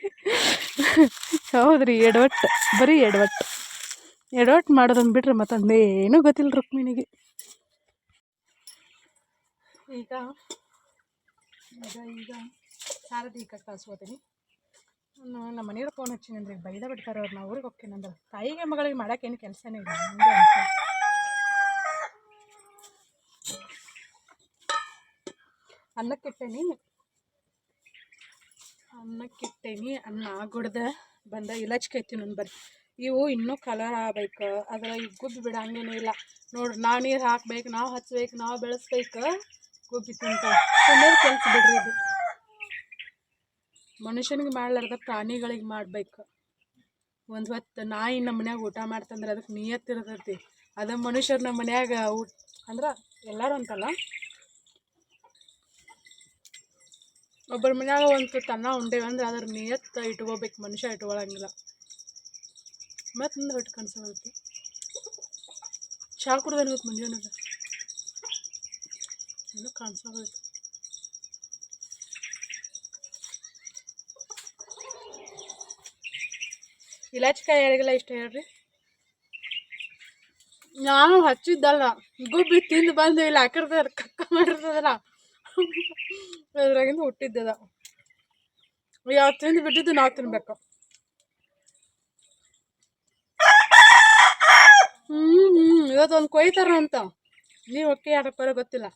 ಹೌದ್ರಿ ಎಡವಟ್ಟು ಬರೀ ಎಡವಟ್ಟು ಎಡವಟ್ಟು ಮಾಡೋದನ್ನು ಬಿಟ್ರೆ ಮತ್ತೊಂದೇನೂ ಗೊತ್ತಿಲ್ಲ ರುಕ್ಮಿಣಿಗೆ. ಈಗ ಈಗ ಈಗ. ಈಗ ಕಳ್ಸ್ಕೊತೀನಿ. ನಮ್ಮ ಮನೆಯವ್ರು ಫೋನ್ ಹಚ್ಚಿನಿ ಅಂದ್ರೆ ಬೈದ ಬಿಡ್ತಾರೆ ಅವ್ರು ನಾವು ಊರಿಗೆ ಹೋಗ್ತೀನಿ ಅಂದ್ರೆ ತಾಯಿಗೆ ಮಗಳಿಗೆ ಮಾಡೋಕ್ಕೇನು ಕೆಲಸನೇ ಇಲ್ಲ. ಅನ್ನಕ್ಕಿಟ್ಟೇನಿ ಅನ್ನಕ್ಕಿಟ್ಟೇನಿ ಅನ್ನ ಗುಡ್ದ ಬಂದ ಇಲಚ್ಕೆ ಐತಿ ನನ್ನ ಬರ್ರಿ. ಇವು ಇನ್ನೂ ಕಲರ್ ಆಗ್ಬೇಕು, ಅದ್ರ ಈಗ ಗುಬ್ಬಿ ಬಿಡಂಗೇನೂ ಇಲ್ಲ. ನೋಡ್ರಿ ನಾವು ನೀರು ಹಾಕ್ಬೇಕು, ನಾವು ಹಚ್ಬೇಕು, ನಾವು ಬೆಳೆಸ್ಬೇಕು, ಗುಬ್ಬಿ ತಿಂತ ಸುಮ್ಮನೆ ಕೆಲ್ಸ ಬಿಡ್ರಿ ಇದು. ಮನುಷ್ಯನಿಗೆ ಮಾಡ್ಲಾರ್ದ ಪ್ರಾಣಿಗಳಿಗೆ ಮಾಡ್ಬೇಕು. ಒಂದು ಹೊತ್ತು ನಾಯಿ ನಮ್ಮ ಮನ್ಯಾಗ ಊಟ ಮಾಡ್ತಂದ್ರೆ ಅದಕ್ಕೆ ನಿಯತ್ತಿರ್ತೈತಿ ಅದ ಮನುಷ್ಯರು ನಮ್ಮ ಮನ್ಯಾಗ ಊಟ ಅಂದ್ರೆ ಎಲ್ಲರೂ ಅಂತಲ್ಲ. ಒಬ್ಬರ ಮನ್ಯಾಗ ಒಂದು ತನ್ನ ಉಂಡೇವಿ ಅಂದ್ರೆ ಅದ್ರ ನಿಯತ್ತು ಇಟ್ಕೋಬೇಕು ಮನುಷ್ಯ ಇಟ್ಕೊಳಂಗಿಲ್ಲ. ಮತ್ತೆ ಮುಂದೆ ಹೊಟ್ಟು ಕನ್ಸೋಗುತ್ತೆ ಚಾ ಕುಡ್ದ ಮುಂಜಾನೆ ಕಾಣಿಸೋಗುತ್ತೆ ಇಲಾಚಿಕಾಯಿ ಯಾರಿಗೆಲ್ಲ ಇಷ್ಟ ಹೇಳ್ರಿ? ನಾನು ಹಚ್ಚಿದ್ದಲ್ಲ. ಗುಬ್ಬಿ ತಿಂದು ಬಂದು ಇಲ್ಲಿ ಹಾಕಿರ್ತದ ಕಕ್ಕ ಮಾಡಿರ್ತದಲ್ಲ. ಅದ್ರಾಗಿಂದ ಹುಟ್ಟಿದ್ದದ. ಯಾವ ತಿಂದು ಬಿಟ್ಟಿದ್ದು ನಾವು ತಿನ್ಬೇಕು. ಹ್ಞೂ ಹ್ಞೂ ಇವತ್ತು ಒಂದು ಕೊಯ್ತಾರ ಅಂತ. ನೀವು ಒಕ್ಕೆ ಯಾರಪ್ಪಾರ ಗೊತ್ತಿಲ್ಲ.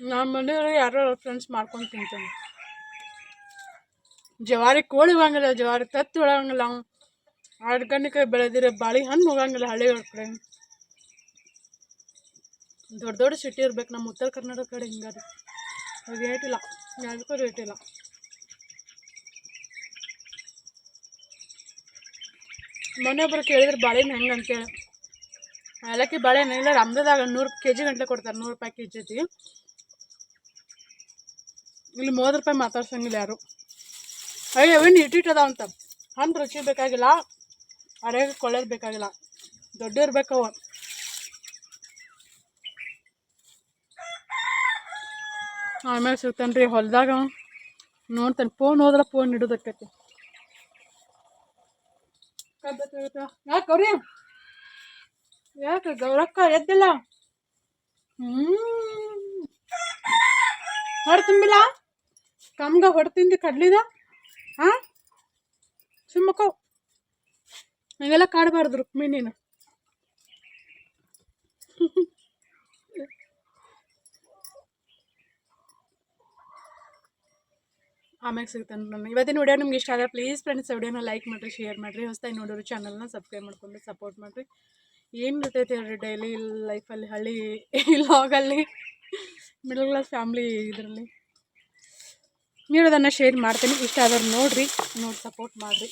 ನಮ್ಮ ಮನೆಯವ್ರಿಗೆ ಯಾರೋ ಫ್ರೆಂಡ್ಸ್ ಮಾಡ್ಕೊಂಡು ತಿಂತೇನೆ ಜವಾರಿ ಕೋಳಿ ಹೋಗಂಗಿಲ್ಲ, ಜವಾರಿ ತತ್ತಿ ಹೊಳಂಗಿಲ್ಲ ಆರ್ಗಾನಿಕ್ ಬೆಳೆದಿರೋ ಬಾಳೆ ಹಣ್ಣು ಹೋಗಂಗಿಲ್ಲ ಹಳ್ಳಿಗಳ ಕಡೆ. ದೊಡ್ಡ ದೊಡ್ಡ ಸಿಟಿ ಇರ್ಬೇಕು ನಮ್ಮ ಉತ್ತರ ಕರ್ನಾಟಕ ಕಡೆ ಹಿಂಗಾದ್ರೆ. ರೇಟ್ ಇಲ್ಲ ಯಾವುದಕ್ಕೂ ರೇಟ್ ಇಲ್ಲ ಮೊನ್ನೆ ಒಬ್ರು ಕೇಳಿದ್ರೆ ಬಾಳೆಹಣ್ಣು ಹೆಂಗೆ ಅಂತೇಳಿ. ಏಲಕ್ಕಿ ಬಾಳೆಹಣ್ಣು ಇಲ್ಲ ರಮ್ದದಾಗ ನೂರು ಕೆ ಜಿ ಗಂಟೆ ಕೊಡ್ತಾರೆ, ನೂರು ರೂಪಾಯಿ ಕೆ ಜಿ ಐತಿ ಇಲ್ಲಿ ಮೂವತ್ತು ರೂಪಾಯಿ ಮಾತಾಡ್ಸಂಗಿಲ್ಲ ಯಾರು. ಅಯ್ಯೋ ಅವೇನು ಇಟ್ಟಿಟ್ಟದ ಅಂತ. ಹಣ್ಣು ರುಚಿ ಬೇಕಾಗಿಲ್ಲ. ಅರೆಗೆ ಕೊಳ್ಳೋದು ಬೇಕಾಗಿಲ್ಲ. ದೊಡ್ಡ ಇರ್ಬೇಕವ ಆಮೇಲೆ ಸಿಗ್ತಾನೆ ರೀ ಹೊಲದಾಗ ನೋಡ್ತಾನೆ. ಫೋನ್ ಹೋದ್ರೆ ಫೋನ್ ಇಡೋದಕ್ಕೈತಿ. ಯಾಕೆ ಅವ್ರಿ ಯಾಕೆ ಗೌರಕ್ಕ ಎದ್ದಿಲ್ಲ? ಹ್ಞೂ ಹೊಡೆ ತುಂಬಿಲ್ಲ? ಕಮ್ಗ ಹೊಡೆ ತಿಂದು ಕಡ್ಲಿದ? ಹಾಂ ಸುಮ್ಮಕೋ ಹಂಗೆಲ್ಲ ಕಾಡಬಾರ್ದು ರುಕ್ಮಿಣಿನ. ಆಮ್ಯಾಗ ಸಿಗ್ತಾನೆ ನಾನು. ಇವತ್ತಿನ ವಿಡಿಯೋ ನಿಮ್ಗೆ ಇಷ್ಟ ಆದರೆ ಪ್ಲೀಸ್ ಫ್ರೆಂಡ್ಸ್ ವಿಡಿಯೋನ ಲೈಕ್ ಮಾಡಿರಿ ಶೇರ್ ಮಾಡಿರಿ. ಹೊಸ್ದಾಗಿ ನೋಡೋರು ಚಾನಲ್ನ ಸಬ್ಸ್ಕ್ರೈಬ್ ಮಾಡ್ಕೊಂಡು ಸಪೋರ್ಟ್ ಮಾಡಿರಿ. ಏನು ಇರ್ತೈತೆ ಹೇಳ್ರಿ ಡೈಲಿ ಲೈಫಲ್ಲಿ ಹಳ್ಳಿ ಲಾಗಲ್ಲಿ ಮಿಡಲ್ ಕ್ಲಾಸ್ ಫ್ಯಾಮ್ಲಿ ಇದರಲ್ಲಿ? ನೀಡೋದನ್ನು ಶೇರ್ ಮಾಡ್ತೀನಿ. ಇಷ್ಟ ಆದ್ರೆ ನೋಡಿರಿ, ನೋಡಿ ಸಪೋರ್ಟ್ ಮಾಡಿರಿ.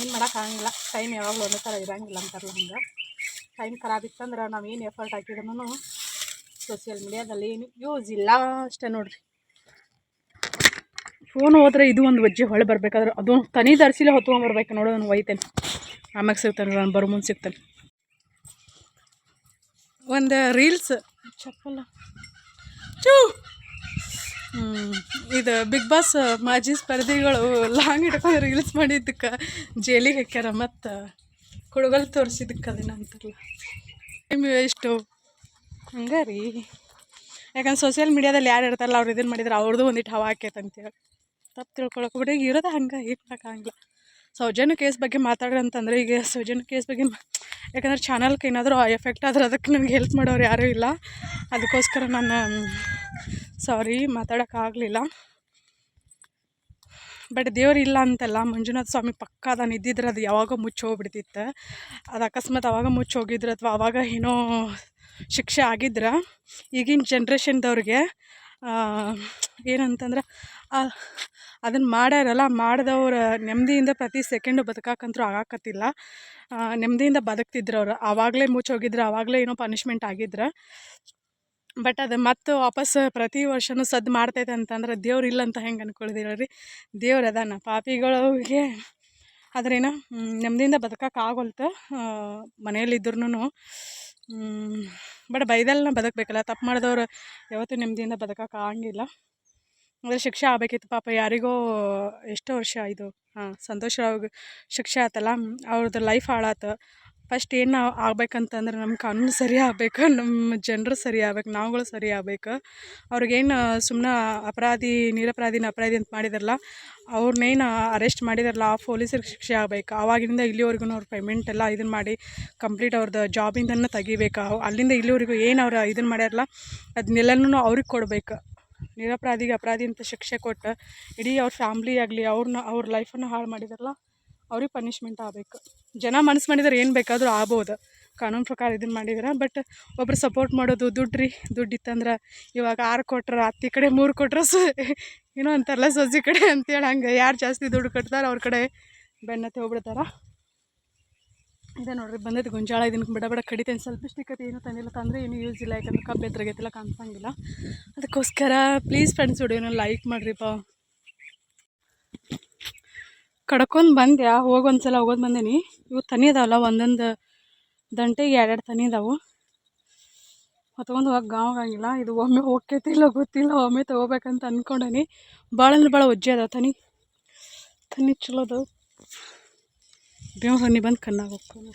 ಏನು ಮಾಡೋಕ್ಕಾಗಂಗಿಲ್ಲ ಟೈಮ್ ಯಾವಾಗಲೂ ಒಂದೇ ಥರ ಇರೋಂಗಿಲ್ಲ ಅಂತಾರಲ್ಲ ಹಂಗೆ. ಟೈಮ್ ಖರಾಬ್ ಇತ್ತಂದ್ರೆ ನಾವು ಏನು ಎಫರ್ಟ್ ಹಾಕಿದ್ರು ಸೋಷಿಯಲ್ ಮೀಡಿಯಾದಲ್ಲಿ ಏನು ಯೂಸ್ ಇಲ್ಲ ಅಷ್ಟೇ ನೋಡಿರಿ. ಫೋನ್ ಹೋದ್ರೆ ಇದು ಒಂದು ವಜ್ಜೆ ಹೊಳೆ ಬರಬೇಕಾದ್ರೆ ಅದು ತನಿ ಧರಿಸಿಲೆ ಹೊತ್ಕೊಂಡ್ಬರ್ಬೇಕು ನೋಡು, ನಾನು ಒಯ್ತೇನೆ. ಆಮ್ಯಾಗ ಸಿಗ್ತಾನೆ ನಾನು ಬರೋ ಮುಂದೆ ಸಿಗ್ತಾನೆ. ಒಂದು ರೀಲ್ಸ್ ಚಪ್ಪಲ್ಲ ಚೂ. ಇದು ಬಿಗ್ ಬಾಸ್ ಮಾಜಿ ಸ್ಪರ್ಧಿಗಳು ಲಾಂಗ್ ಹಿಡ್ಕೊಂಡು ರೀಲ್ಸ್ ಮಾಡಿದ್ದಕ್ಕೆ ಜೇಲಿಗೆ ಹಾಕ್ಯಾರ ಮತ್ತು ಕುಡುಗಲ್ ತೋರಿಸಿದ್ದಕ್ಕೆ ಅದನ್ನ ಅಂತಾರಲ್ಲ. ಟೈಮ್ ಎಷ್ಟು ಹಂಗೆ ರೀ ಯಾಕಂದ್ರೆ ಸೋಷಿಯಲ್ ಮೀಡ್ಯಾದಲ್ಲಿ ಯಾರು ಇರ್ತಾರಲ್ಲ, ಅವ್ರು ಇದನ್ನು ಮಾಡಿದ್ರೆ ಅವ್ರದ್ದು ಒಂದಿಟ್ಟು ಹವಾ ಆಕೈತೆ ಅಂತೇಳಿ. ತಪ್ಪು ತಿಳ್ಕೊಳಕ್ಕೆ ಬಿಡಿ ಇರೋದು ಹಂಗೆ ಏನು ಮಾಡೋಕ್ಕಾಗಂಗಿಲ್ಲ ಸೌಜನ್ಯ ಕೇಸ್ ಬಗ್ಗೆ ಮಾತಾಡ್ರಿ ಅಂತಂದ್ರೆ ಈಗ ಸೌಜನ್ಯ ಕೇಸ್ ಬಗ್ಗೆ ಯಾಕಂದ್ರೆ ಚಾನಲ್ಗೆ ಏನಾದರೂ ಎಫೆಕ್ಟ್ ಆದ್ರೆ ಅದಕ್ಕೆ ನನಗೆ ಹೆಲ್ಪ್ ಮಾಡೋರು ಯಾರೂ ಇಲ್ಲ. ಅದಕ್ಕೋಸ್ಕರ ನಾನು ಸಾರಿ ಮಾತಾಡೋಕ್ಕಾಗಲಿಲ್ಲ. ಬಟ್ ದೇವ್ರು ಇಲ್ಲ ಅಂತಲ್ಲ, ಮಂಜುನಾಥ ಸ್ವಾಮಿ ಪಕ್ಕ ಅದನ್ನು ಇದ್ದಿದ್ರೆ ಅದು ಯಾವಾಗ ಮುಚ್ಚೋಗ್ಬಿಡ್ತಿತ್ತು ಅದು ಅಕಸ್ಮಾತ್ ಅವಾಗ ಮುಚ್ಚಿ ಹೋಗಿದ್ರೆ ಅಥವಾ ಅವಾಗ ಏನೋ ಶಿಕ್ಷೆ ಆಗಿದ್ರೆ. ಈಗಿನ ಜನ್ರೇಷನ್ದವ್ರಿಗೆ ಏನಂತಂದ್ರೆ ಅದನ್ನು ಮಾಡ್ಯಾರಲ್ಲ, ಮಾಡಿದವ್ರ ನೆಮ್ಮದಿಯಿಂದ ಪ್ರತಿ ಸೆಕೆಂಡು ಬದುಕಾಕಂತೂ ಆಗಾಕತ್ತಿಲ್ಲ. ನೆಮ್ಮದಿಯಿಂದ ಬದುಕ್ತಿದ್ರು ಅವ್ರು. ಆವಾಗಲೇ ಮುಚ್ಚೋಗಿದ್ರು ಆವಾಗಲೇ ಏನೋ ಪನಿಷ್ಮೆಂಟ್ ಆಗಿದ್ರೆ. ಬಟ್ ಅದು ಮತ್ತೆ ವಾಪಸ್ ಪ್ರತಿ ವರ್ಷನೂ ಸದ್ದು ಮಾಡ್ತೈತೆ ಅಂತಂದ್ರೆ ದೇವ್ರು ಇಲ್ಲ ಅಂತ ಹೆಂಗೆ ಅನ್ಕೊಳ್ದಿರ ರೀ ದೇವ್ರು ಅದಾನ. ಪಾಪಿಗಳಿಗೆ ಆದ್ರೇನು ನೆಮ್ಮದಿಯಿಂದ ಬದುಕಕ್ಕೆ ಆಗೋಲ್ತು ಮನೆಯಲ್ಲಿದ್ರೂ ಬಟ್ ಬೈದಲ್ನ ಬದುಕಬೇಕಲ್ಲ. ತಪ್ಪು ಮಾಡಿದವ್ರು ಯಾವತ್ತೂ ನೆಮ್ಮದಿಯಿಂದ ಬದುಕಕ್ಕೆ ಆಗಂಗಿಲ್ಲ ಅಂದರೆ ಶಿಕ್ಷೆ ಆಗಬೇಕಿತ್ತು ಪಾಪ. ಯಾರಿಗೋ ಎಷ್ಟೋ ವರ್ಷ ಇದು ಹಾಂ ಸಂತೋಷ ಶಿಕ್ಷೆ ಆತಲ್ಲ. ಅವ್ರದ್ದು ಲೈಫ್ ಹಾಳಾತು. ಫಸ್ಟ್ ಏನು ಆಗ್ಬೇಕಂತಂದ್ರೆ ನಮ್ಮ ಕಾನೂನು ಸರಿ ಆಗ್ಬೇಕು ನಮ್ಮ ಜನರು ಸರಿ ಆಗ್ಬೇಕು, ನಾವುಗಳು ಸರಿ ಆಗ್ಬೇಕು. ಅವ್ರಿಗೇನು ಸುಮ್ಮನೆ ಅಪರಾಧಿ, ನಿರಪರಾಧಿನ ಅಪರಾಧಿ ಅಂತ ಮಾಡಿದಾರಲ್ಲ ಅವ್ರನ್ನೇನು ಅರೆಸ್ಟ್ ಮಾಡಿದಾರಲ್ಲ, ಆ ಪೊಲೀಸರಿಗೆ ಶಿಕ್ಷೆ ಆಗ್ಬೇಕು. ಆವಾಗಿನಿಂದ ಇಲ್ಲಿವರೆಗೂ ಅವ್ರ ಪೇಮೆಂಟ್ ಎಲ್ಲ ಇದನ್ನು ಮಾಡಿ ಕಂಪ್ಲೀಟ್ ಅವ್ರದ್ದು ಜಾಬಿಂದನ್ನು ತೆಗಿಬೇಕು. ಅಲ್ಲಿಂದ ಇಲ್ಲಿವರೆಗೂ ಏನು ಅವ್ರು ಇದನ್ನು ಮಾಡ್ಯಾರಲ್ಲ ಅದನ್ನೆಲ್ಲನೂ ಅವ್ರಿಗೆ ಕೊಡ್ಬೇಕು. ನಿರಪರಾಧಿಗೆ ಅಪರಾಧಿ ಅಂತ ಶಿಕ್ಷೆ ಕೊಟ್ಟು, ಇಡೀ ಅವ್ರ ಫ್ಯಾಮ್ಲಿ ಆಗಲಿ ಅವ್ರನ್ನ ಅವ್ರ ಲೈಫನ್ನು ಹಾಳು ಮಾಡಿದಾರಲ್ಲ ಅವ್ರಿಗೆ ಪನಿಷ್ಮೆಂಟ್ ಆಗಬೇಕು. ಜನ ಮನಸ್ಸು ಮಾಡಿದ್ರೆ ಏನು ಬೇಕಾದರೂ ಆಗ್ಬೋದು. ಕಾನೂನು ಪ್ರಕಾರ ಇದನ್ನು ಮಾಡಿದ್ರೆ ಬಟ್ ಒಬ್ರು ಸಪೋರ್ಟ್ ಮಾಡೋದು ದುಡ್ಡು ರೀ. ದುಡ್ಡು ಇತ್ತಂದ್ರೆ ಇವಾಗ ಆರು ಕೊಟ್ರೆ ಅತ್ತಿ ಕಡೆ ಮೂರು ಕೊಟ್ರೆ ಸೊ, ಏನೋ ಅಂತಾರಲ್ಲ ಸೊಸಿ ಕಡೆ ಅಂತೇಳಿ ಹಂಗೆ ಯಾರು ಜಾಸ್ತಿ ದುಡ್ಡು ಕಟ್ತಾರೆ ಅವ್ರ ಕಡೆ ಬೆನ್ನತ್ತೆ ಹೋಗ್ಬಿಡ್ತಾರೆ ಇದೆ ನೋಡ್ರಿ, ಬಂದದ್ದು ಗೊಂಜಾಳ ಇದನ್ನು ಬಿಡ ಬಿಡ ಕಡಿತೇನೆ. ಸ್ವಲ್ಪ ಇಷ್ಟಕ್ಕೆ ಏನು ತಂದಿಲ್ಲ ತಂದರೆ ಏನು ಯೂಸ್ ಇಲ್ಲ, ಯಾಕಂದ್ರೆ ಕಬ್ಬು ಎತ್ತರಾಗೈತಿಲ್ಲ ಕಾಣಿಸಂಗಿಲ್ಲ. ಅದಕ್ಕೋಸ್ಕರ ಪ್ಲೀಸ್ ಫ್ರೆಂಡ್ಸ್ ವಿಡಿಯೋನ ಲೈಕ್ ಮಾಡಿರಿಪ್ಪ. ಕಡ್ಕೊಂಡು ಬಂದ್ಯಾ? ಹೋಗಿ ಒಂದು ಸಲ ಹೋಗೋದು ಬಂದೀನಿ. ಇವು ತನಿ ಇದಾವಲ್ಲ ಒಂದೊಂದು ದಂಟೆಗೆ ಎರಡೆರಡು ತನಿ ಇದಾವು ಹೊತ್ಕೊಂಡು ಹೋಗಿ ಗಾಂವಾಗಿಲ್ಲ ಇದು ಒಮ್ಮೆ ಹೋಗ್ತೈತಿಲ್ಲ ಗೊತ್ತಿಲ್ಲ, ಒಮ್ಮೆ ತೊಗೋಬೇಕಂತ ಅಂದ್ಕೊಂಡೇನಿ ಭಾಳ ಅಂದ್ರೆ ಭಾಳ ಒಜ್ಜೆ ಅದಾವ ತನಿ. ತನಿ ಚಲೋ ಅದು ಬೇವು ಹನಿ ಬಂದು ಕಣ್ಣಾಗ ಹೋಗ್ಕೊಂಡು